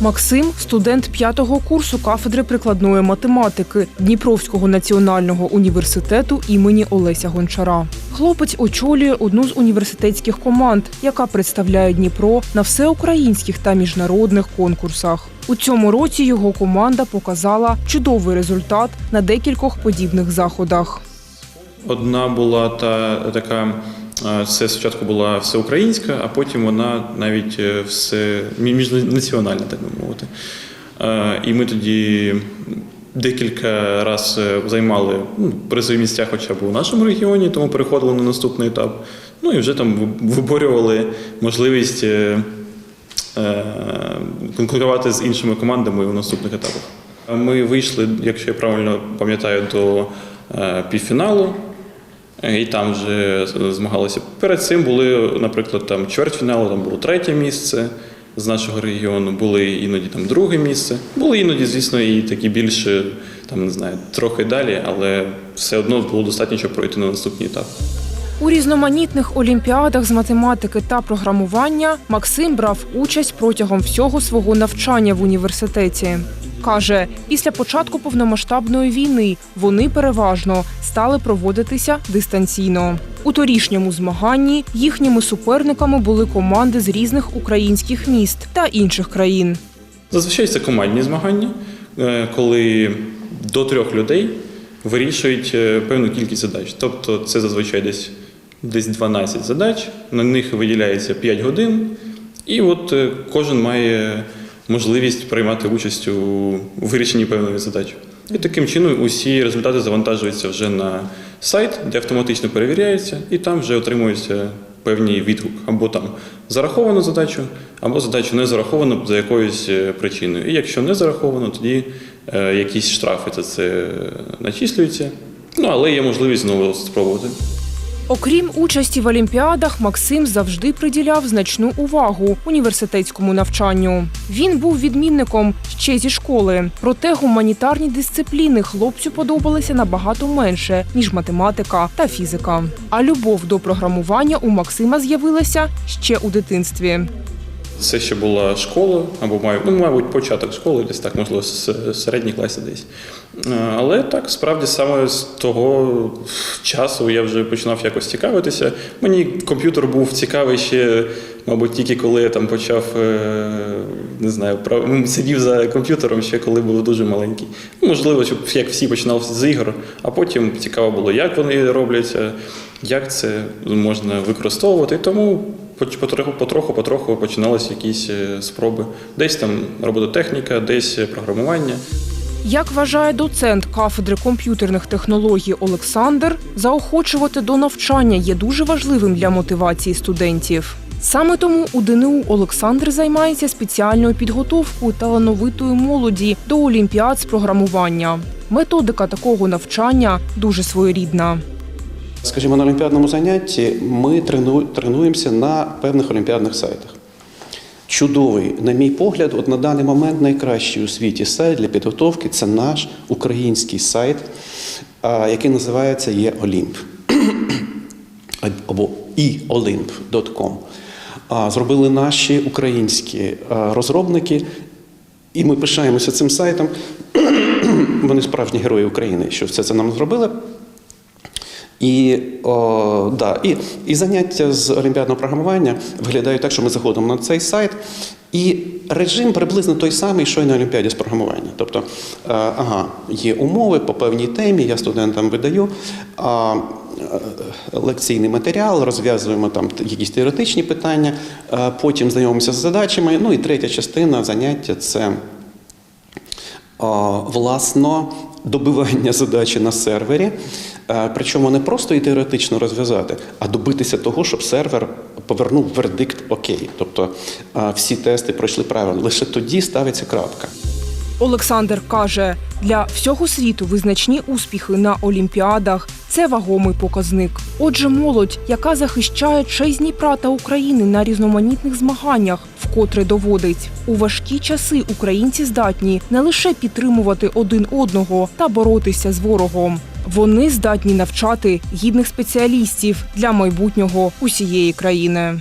Максим студент п'ятого курсу кафедри прикладної математики Дніпровського національного університету імені Олеся Гончара. Хлопець очолює одну з університетських команд, яка представляє Дніпро на всеукраїнських та міжнародних конкурсах. У цьому році його команда показала чудовий результат на декількох подібних заходах. Одна була та така, це спочатку була всеукраїнська, а потім вона навіть е, все мі- міжнаціональна, так би мовити. Е, І ми тоді декілька разів займали ну, призові місця хоча б у нашому регіоні, тому переходили на наступний етап. Ну і вже там виборювали можливість е, е, конкурувати з іншими командами у наступних етапах. Ми вийшли, якщо я правильно пам'ятаю, до е, півфіналу. І там вже змагалися. Перед цим були, наприклад, там чвертьфіналу, там було третє місце з нашого регіону, були іноді там друге місце. Були іноді, звісно, і такі більше, там не знаю, трохи далі, але все одно було достатньо, щоб пройти на наступний етап. У різноманітних олімпіадах з математики та програмування Максим брав участь протягом всього свого навчання в університеті. Каже, після початку повномасштабної війни вони переважно стали проводитися дистанційно. У торішньому змаганні їхніми суперниками були команди з різних українських міст та інших країн. Зазвичай це командні змагання, е, коли до трьох людей вирішують е, певну кількість задач. Тобто це зазвичай десь, десь 12 задач, на них виділяється 5 годин, і от е, кожен має можливість приймати участь у вирішенні певної задачі. І таким чином усі результати завантажуються вже на сайт, де автоматично перевіряється, і там вже отримується певний відгук. Або там зараховано задачу, або задачу не зараховано за якоюсь е, причиною. І якщо не зараховано, тоді е, якісь штрафи за це е, начислюються. Ну, але є можливість знову спробувати. Окрім участі в олімпіадах, Максим завжди приділяв значну увагу університетському навчанню. Він був відмінником ще зі школи. Проте гуманітарні дисципліни хлопцю подобалися набагато менше ніж математика та фізика. А любов до програмування у Максима з'явилася ще у дитинстві. Це ще була школа, або ну, мабуть, початок школи, десь так, можливо, з середніх класів десь. Е, Але так, справді, саме з того часу я вже починав якось цікавитися. Мені комп'ютер був цікавий ще, мабуть, тільки коли я там почав, е, не знаю, сидів за комп'ютером ще коли був дуже маленький. Можливо, щоб як всі починав з ігор, а потім цікаво було, як вони робляться, як це можна використовувати. Тому потроху, потроху, потроху починалися якісь е, спроби. Десь там робототехніка, десь програмування. Як вважає доцент кафедри комп'ютерних технологій Олександр, заохочувати до навчання є дуже важливим для мотивації студентів. Саме тому у ДНУ Олександр займається спеціальною підготовкою талановитої молоді до олімпіад з програмування. Методика такого навчання дуже своєрідна. Скажімо, на олімпіадному занятті ми трену- тренуємося на певних олімпіадних сайтах. Чудовий, на мій погляд, от на даний момент найкращий у світі сайт для підготовки це наш український сайт, який називається ЄОлімп або eolymp.com. А, Зробили наші українські розробники, і ми пишаємося цим сайтом. Вони справжні герої України, що все це нам зробили. І, о, да, і, і заняття з олімпіадного програмування виглядають так, що ми заходимо на цей сайт, і режим приблизно той самий, що й на Олімпіаді з програмування. Тобто, е, ага, є умови по певній темі, я студентам видаю. А, е, Лекційний матеріал, розв'язуємо там якісь теоретичні питання, е, потім знайомимося з задачами. Ну і третя частина заняття це власно добивання задачі на сервері. Е, Причому не просто і теоретично розв'язати, а добитися того, щоб сервер повернув вердикт окей. Тобто е, всі тести пройшли правильно. Лише тоді ставиться крапка. Олександр каже, для всього світу визначні успіхи на олімпіадах це вагомий показник. Отже, молодь, яка захищає честь Дніпра та України на різноманітних змаганнях, вкотре доводить у важкі часи українці здатні не лише підтримувати один одного та боротися з ворогом. Вони здатні навчати гідних спеціалістів для майбутнього усієї країни.